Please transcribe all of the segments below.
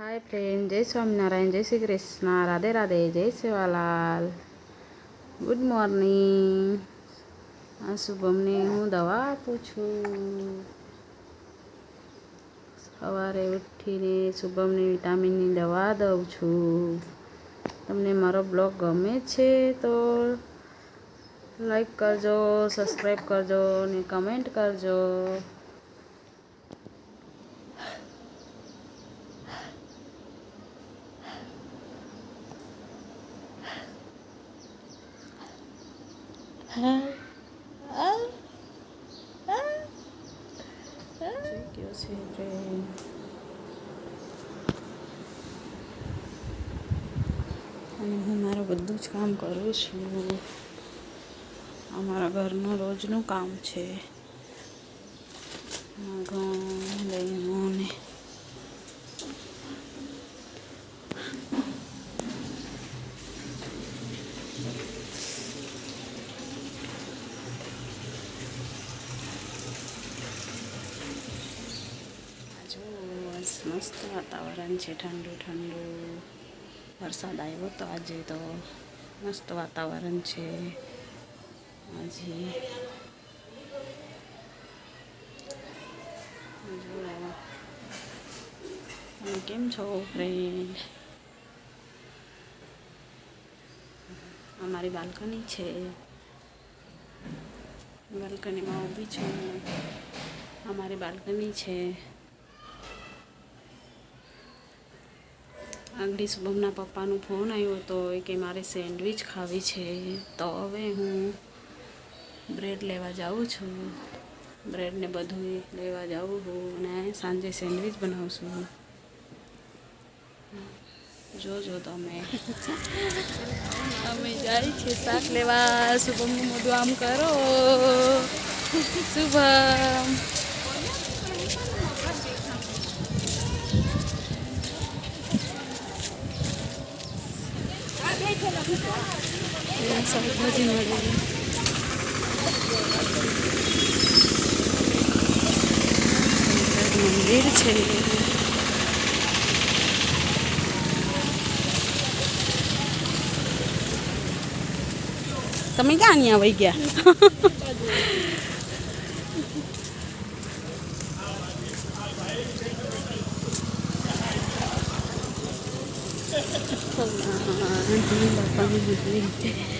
હાય friend જય સ્વામિનારાયણ જય શ્રી કૃષ્ણ રાધે રાધે જય સેવાલાલ ગુડ મોર્નિંગ આ શુભમને હું દવા આપું છું. સવારે ઉઠીને શુભમને વિટામિનની દવા દઉં છું. તમને મારો બ્લોગ ગમે છે તો લાઈક કરજો સબસ્ક્રાઈબ કરજો અને કમેન્ટ કરજો થઈ ગયો છે ટ્રેન અને હું મારું બધું જ કામ કરું છું. અમારા ઘરનું રોજનું કામ છે. ઘઉં જો મસ્ત વાતાવરણ છે, ઠંડુ ઠંડુ. વરસાદ આવ્યો તો આજે તો મસ્ત વાતાવરણ છે. આજે તમે કેમ છો ફ્રેન્ડ અમારી બાલ્કની છે. બાલ્કનીમાં ઊભી છું. અમારી બાલ્કની છે. આગળ શુભમના પપ્પાનો ફોન આવ્યો હતો કે મારે સેન્ડવિચ ખાવી છે. તો હવે હું બ્રેડ લેવા જાઉં છું. બ્રેડને બધું લેવા જાઉં છું અને સાંજે સેન્ડવિચ બનાવું છું જોજો તમે. અમે જાય છે શાક લેવા. શુભમનું મોઢું આમ કરો. શુભમ. શાકભાજી મળી મંદિર છે તમે ક્યાં અહીંયા વહી ગયા? બાપાની મંદિર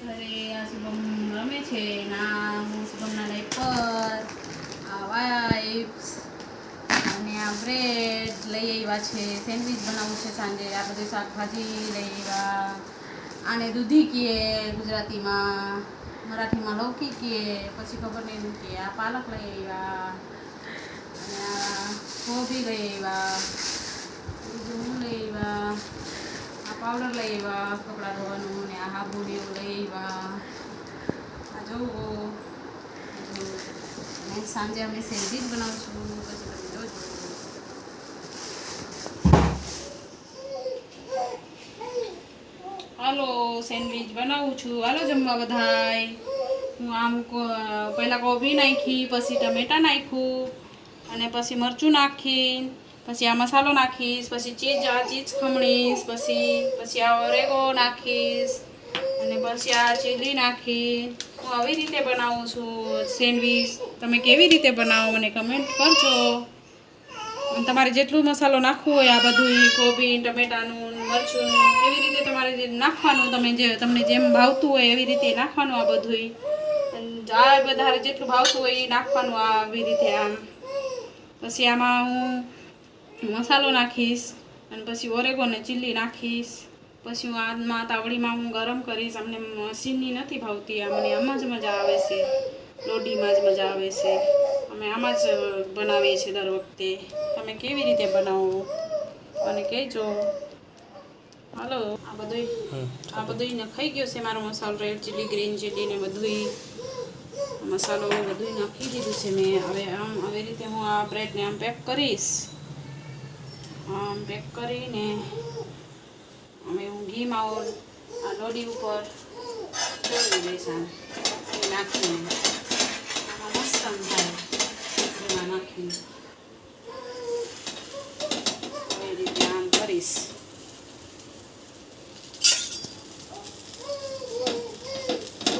ઘરે આ શુભમ રમે છે ના હું શુભમના ડાયપર આ વાઇપ્સ અને આ બ્રેડ આવ્યા છે, સેન્ડવિચ બનાવવું છે સાંજે, આ બધું શાકભાજી લઈ આવ્યા. આને દૂધી કીએ ગુજરાતીમાં, મરાઠીમાં લૌકી કીએ, પછી ખબર નહીં શું કહે આ પાલક લઈ આવ્યા. અને આ કોબી લઈ આવ્યા. બીજું લઈ આવ્યા? આ પાવડર લઈ આવ્યા, કપડાં ધોવાનું ને આ હાબુ ને એવું લઈ આવ્યા. આ જોવું. સાંજે અમે સેન્ડવિચ બનાવશું. પછી તમે જોજો હાલો સેન્ડવિચ બનાવું છું. હાલો જમવા બધાય. હું આમ પહેલાં કોબી નાખી, પછી ટમેટા નાખ્યું અને પછી મરચું નાખી પછી આ મસાલો નાખીશ, પછી ચીજ આ ચીજ ખમણીશ, પછી પછી આ ઓરેગો નાખીશ, અને પછી આ ચીલી નાખી હું આવી રીતે બનાવું છું સેન્ડવીચ. તમે કેવી રીતે બનાવો મને કમેન્ટ કરજો. તમારે જેટલું મસાલો નાખવો હોય આ બધું કોબી, ટમેટાનું મરચું એવી રીતે તમારે જે નાખવાનું તમે જે, તમને જેમ ભાવતું હોય એવી રીતે નાખવાનું આ બધું આ વધારે જેટલું ભાવતું હોય એ નાખવાનું આવી રીતે આમ. પછી આમાં હું મસાલો નાખીશ, અને પછી ઓરેગો ને ચીલી નાખીશ. પછી હું આમાં તાવડીમાં હું ગરમ કરીશ. અમને મશીનની નથી ભાવતી અમને આમાં જ મજા આવે છે. લોઢીમાં જ મજા આવે છે. અમે આમાં જ બનાવીએ છીએ દર વખતે. તમે કેવી રીતે બનાવો? અને કહેજો હાલો આ બધું આ બધું નખાઈ ગયો છે મારો મસાલો રેડ ચીલી ગ્રીન ચીલી ને બધું મસાલો બધું નાખી દીધું છે મેં. હવે આમ આવી રીતે હું આ બ્રેડને આમ પેક કરીશ. આમ પેક કરીને હવે હું ઘી ઓર- આ લોડી ઉપર ચોળી દઈશ આમ નાખીને. આમાં મસ્ત થાય. નાખીને આવી રીતે આમ કરીશ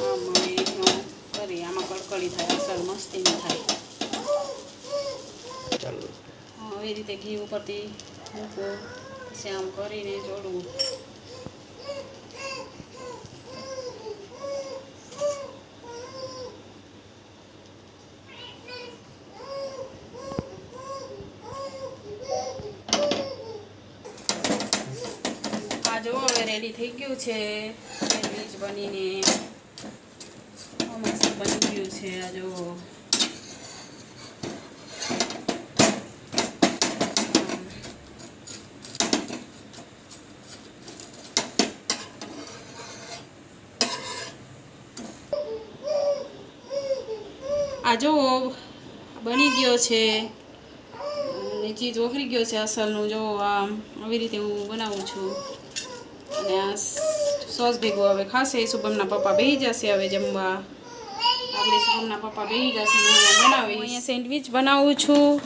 આમ હવે રીતનું કરી આમાં કડકડી થાય અસર મસ્તીની થાય ચાલો હા, આવી રીતે ઘી ઉપરથી મૂકો, પછી આમ કરીને જોડવું જો હવે રેડી થઈ ગયું છે. સેન્ડવીચ બનીને મસ્ત બની ગયું છે, આ જો આ જો બની ગયો છે. ચીજ ઓગળી ગયો છે અસલનું. જો આમ આવી રીતે હું બનાવું છું. અને આ સોસ ભેગું હવે ખાશે. શુભમના પપ્પા બેહી જશે હવે જમવા. આપણે શુભમના પપ્પા બેહી જશે હું બનાવી અહીંયા સેન્ડવિચ બનાવું છું.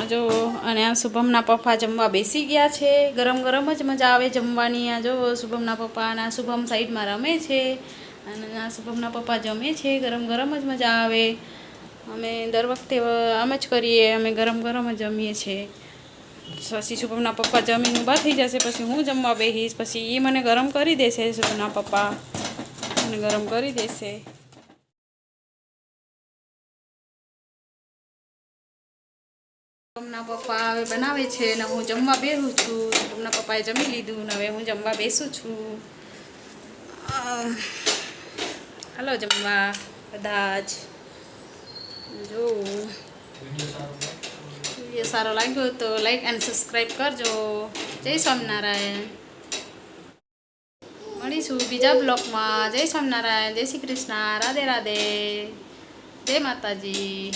આ જો, અને આ શુભમના પપ્પા જમવા બેસી ગયા છે. ગરમ ગરમ જ મજા આવે જમવાની. આ જો શુભમના પપ્પા અને શુભમ સાઈડમાં રમે છે. અને આ શુભમના પપ્પા જમે છે, ગરમ ગરમ જ મજા આવે. અમે દર વખતે આમ જ કરીએ, અમે ગરમ ગરમ જ જમીએ છીએ પછી શુભમના પપ્પા જમીને ઊભા થઈ જશે, પછી હું જમવા બેસીશ પછી એ મને ગરમ કરી દેશે શુભમના પપ્પા. મને ગરમ કરી દેશે. શુભમના પપ્પા હવે બનાવે છે અને હું જમવા બેસું છું. શુભમના પપ્પાએ જમી લીધું, ને હવે હું જમવા બેસું છું. હાલો જમવા બધા જ. જો વીડિયો સારો લાગ્યો તો લાઈક એન્ડ સબસ્ક્રાઈબ કરજો. જય સ્વામિનારાયણ. મળીશું બીજા બ્લોગમાં જય સ્વામિનારાયણ, જય શ્રી કૃષ્ણ. રાધે રાધે. જય માતાજી.